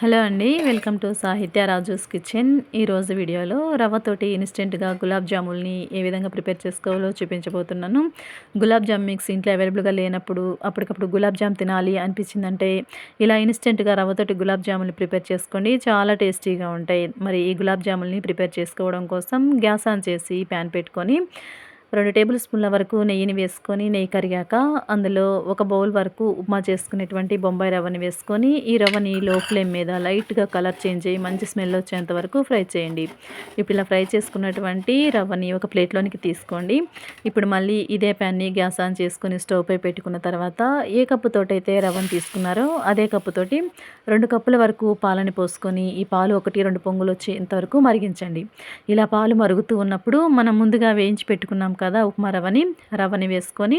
Hello అండి welcome to సాహిత్య Raju's kitchen. ఈరోజు వీడియోలో రవ్వతోటి ఇన్స్టెంట్గా గులాబ్ జాముల్ని ఏ విధంగా ప్రిపేర్ చేసుకోవాలో చూపించబోతున్నాను. గులాబ్ జామ్ మిక్స్ ఇంట్లో అవైలబుల్గా లేనప్పుడు అప్పటికప్పుడు గులాబ్ జామ్ తినాలి అనిపించిందంటే ఇలా ఇన్స్టెంట్గా రవ్వతోటి గులాబ్ జాముల్ని ప్రిపేర్ చేసుకోండి. చాలా టేస్టీగా ఉంటాయి. మరి ఈ గులాబ్ జాముల్ని ప్రిపేర్ చేసుకోవడం కోసం గ్యాస్ ఆన్ చేసి ప్యాన్ పెట్టుకొని రెండు టేబుల్ స్పూన్ల వరకు నెయ్యిని వేసుకొని నెయ్యి కరిగాక అందులో ఒక బౌల్ వరకు ఉప్మా చేసుకునేటువంటి బొంబాయి రవ్వని వేసుకొని ఈ రవ్వని లో ఫ్లేమ్ మీద లైట్గా కలర్ చేంజ్ అయ్యి మంచి స్మెల్ వచ్చేంత వరకు ఫ్రై చేయండి. ఇప్పుడు ఇలా ఫ్రై చేసుకున్నటువంటి రవ్వని ఒక ప్లేట్లోనికి తీసుకోండి. ఇప్పుడు మళ్ళీ ఇదే ప్యాన్ని గ్యాస్ ఆన్ చేసుకుని స్టవ్ పై పెట్టుకున్న తర్వాత ఏ కప్పుతోటైతే రవ్వను తీసుకున్నారో అదే కప్పుతోటి రెండు కప్పుల వరకు పాలని పోసుకొని ఈ పాలు ఒకటి రెండు పొంగులు వచ్చేంతవరకు మరిగించండి. ఇలా పాలు మరుగుతూ ఉన్నప్పుడు మనం ముందుగా వేయించి పెట్టుకున్నాం కదా ఉప్మా రవ్వని రవ్వని వేసుకొని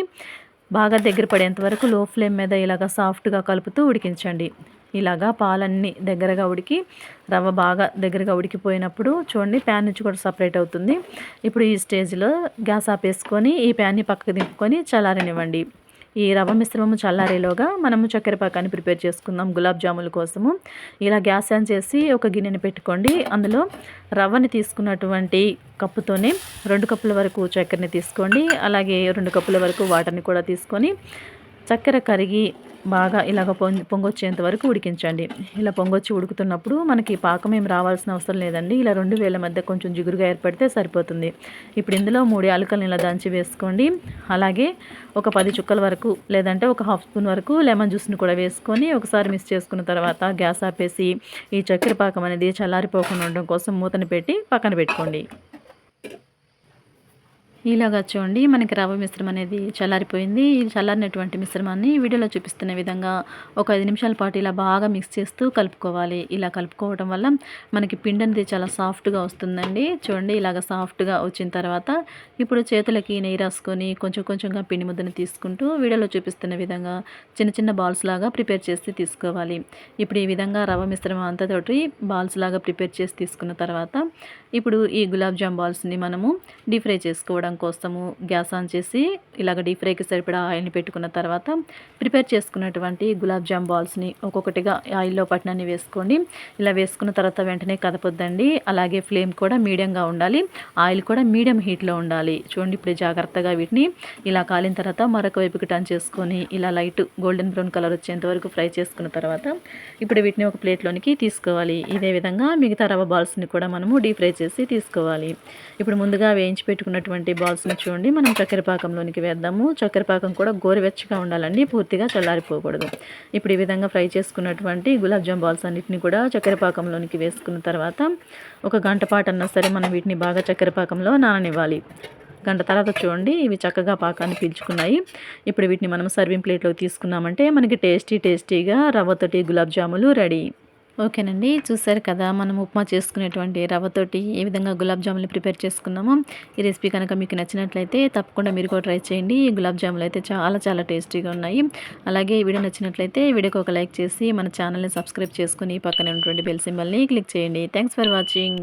బాగా దగ్గర పడేంత వరకు లో ఫ్లేమ్ మీద ఇలాగ సాఫ్ట్గా కలుపుతూ ఉడికించండి. ఇలాగా పాలన్నీ దగ్గరగా ఉడికి రవ్వ బాగా దగ్గరగా ఉడికిపోయినప్పుడు చూడండి ప్యాన్ నుంచి కూడా సపరేట్ అవుతుంది. ఇప్పుడు ఈ స్టేజ్లో గ్యాస్ ఆపేసుకొని ఈ ప్యాన్ని పక్కకు దింపుకొని చల్లారనివ్వండి. ఈ రవ్వ మిశ్రమము చల్లారేలోగా మనము చక్కెర పాకాన్ని ప్రిపేర్ చేసుకుందాం గులాబ్ జాముల కోసము. ఇలా గ్యాస్ ఆన్ చేసి ఒక గిన్నెని పెట్టుకోండి. అందులో రవ్వని తీసుకున్నటువంటి కప్పుతోనే రెండు కప్పుల వరకు చక్కెరని తీసుకోండి. అలాగే రెండు కప్పుల వరకు వాటర్ని కూడా తీసుకొని చక్కెర కరిగి బాగా ఇలాగ పొంగి పొంగొచ్చేంత వరకు ఉడికించండి. ఇలా పొంగొచ్చి ఉడుకుతున్నప్పుడు మనకి పాకం ఏం రావాల్సిన అవసరం లేదండి. ఇలా రెండు వేల మధ్య కొంచెం జిగురుగా ఏర్పడితే సరిపోతుంది. ఇప్పుడు ఇందులో మూడు యాలకల్ని ఇలా దంచి వేసుకోండి. అలాగే ఒక పది చుక్కల వరకు లేదంటే ఒక హాఫ్ స్పూన్ వరకు లెమన్ జ్యూస్ని కూడా వేసుకొని ఒకసారి మిక్స్ చేసుకున్న తర్వాత గ్యాస్ ఆపేసి ఈ చక్కెర పాకం అనేది చల్లారిపోకుండా ఉండడం కోసం మూతను పెట్టి పక్కన పెట్టుకోండి. ఇలాగా చూడండి మనకి రవ్వ మిశ్రమం అనేది చల్లారిపోయింది. ఈ చల్లారినటువంటి మిశ్రమాన్ని వీడియోలో చూపిస్తున్న విధంగా ఒక ఐదు నిమిషాల పాటు ఇలా బాగా మిక్స్ చేస్తూ కలుపుకోవాలి. ఇలా కలుపుకోవడం వల్ల మనకి పిండి అనేది చాలా సాఫ్ట్గా వస్తుందండి. చూడండి ఇలాగ సాఫ్ట్గా వచ్చిన తర్వాత ఇప్పుడు చేతులకి నెయ్యి రాసుకొని కొంచెం కొంచెంగా పిండి ముద్దను తీసుకుంటూ వీడియోలో చూపిస్తున్న విధంగా చిన్న చిన్న బాల్స్ లాగా ప్రిపేర్ చేసి తీసుకోవాలి. ఇప్పుడు ఈ విధంగా రవ్వ మిశ్రమం అంతతోటి బాల్స్ లాగా ప్రిపేర్ చేసి తీసుకున్న తర్వాత ఇప్పుడు ఈ గులాబ్ జామ్ బాల్స్ని మనము డీప్ ఫ్రై చేసుకోవడం చేసుకోవడం కోసము గ్యాస్ ఆన్ చేసి ఇలాగ డీప్ ఫ్రైకి సరిపడా ఆయిల్ని పెట్టుకున్న తర్వాత ప్రిపేర్ చేసుకున్నటువంటి గులాబ్ జామ్ బాల్స్ని ఒక్కొక్కటిగా ఆయిల్లో పట్టినాన్ని వేసుకోండి. ఇలా వేసుకున్న తర్వాత వెంటనే కదపొద్దండి. అలాగే ఫ్లేమ్ కూడా మీడియంగా ఉండాలి. ఆయిల్ కూడా మీడియం హీట్లో ఉండాలి. చూడండి ఇప్పుడు జాగ్రత్తగా వీటిని ఇలా కాలిన తర్వాత మరొక వైపుకి టర్న్ చేసుకొని ఇలా లైట్ గోల్డెన్ బ్రౌన్ కలర్ వచ్చేంత వరకు ఫ్రై చేసుకున్న తర్వాత ఇప్పుడు వీటిని ఒక ప్లేట్లోనికి తీసుకోవాలి. ఇదే విధంగా మిగతా రవ్వ బాల్స్ని కూడా మనము డీప్ ఫ్రై చేసి తీసుకోవాలి. ఇప్పుడు ముందుగా వేయించి పెట్టుకున్నటువంటి బాల్స్ని చూడండి. మనం చక్కెర పాకంలోనికి వేద్దాము. చక్కెర పాకం కూడా గోరువెచ్చగా ఉండాలండి. పూర్తిగా చల్లారిపోకూడదు. ఇప్పుడు ఈ విధంగా ఫ్రై చేసుకున్నటువంటి గులాబ్జామ్ బాల్స్ అన్నిటిని కూడా చక్కెర పాకంలోనికి వేసుకున్న తర్వాత ఒక గంట పాటు అన్నా సరే మనం వీటిని బాగా చక్కెర పాకంలో నాననివ్వాలి. గంట తర్వాత చూడండి. ఇవి చక్కగా పాకాన్ని పీల్చుకున్నాయి. ఇప్పుడు వీటిని మనం సర్వింగ్ ప్లేట్లోకి తీసుకున్నామంటే మనకి టేస్టీ టేస్టీగా రవ్వతోటి గులాబ్ జాములు రెడీ. ఓకేనండి చూసారు కదా మనం ఉప్మా చేసుకునేటువంటి రవ్వతోటి ఏ విధంగా గులాబ్ జాములు ప్రిపేర్ చేసుకున్నామో. ఈ రెసిపీ కనుక మీకు నచ్చినట్లయితే తప్పకుండా మీరు కూడా ట్రై చేయండి. ఈ గులాబ్ జాములు అయితే చాలా చాలా టేస్టీగా ఉన్నాయి. అలాగే ఈ వీడియో నచ్చినట్లయితే వీడియోకి ఒక లైక్ చేసి మన ఛానల్ని సబ్స్క్రైబ్ చేసుకుని పక్కనే ఉన్నటువంటి బెల్ సింబల్ని క్లిక్ చేయండి. Thanks for watching.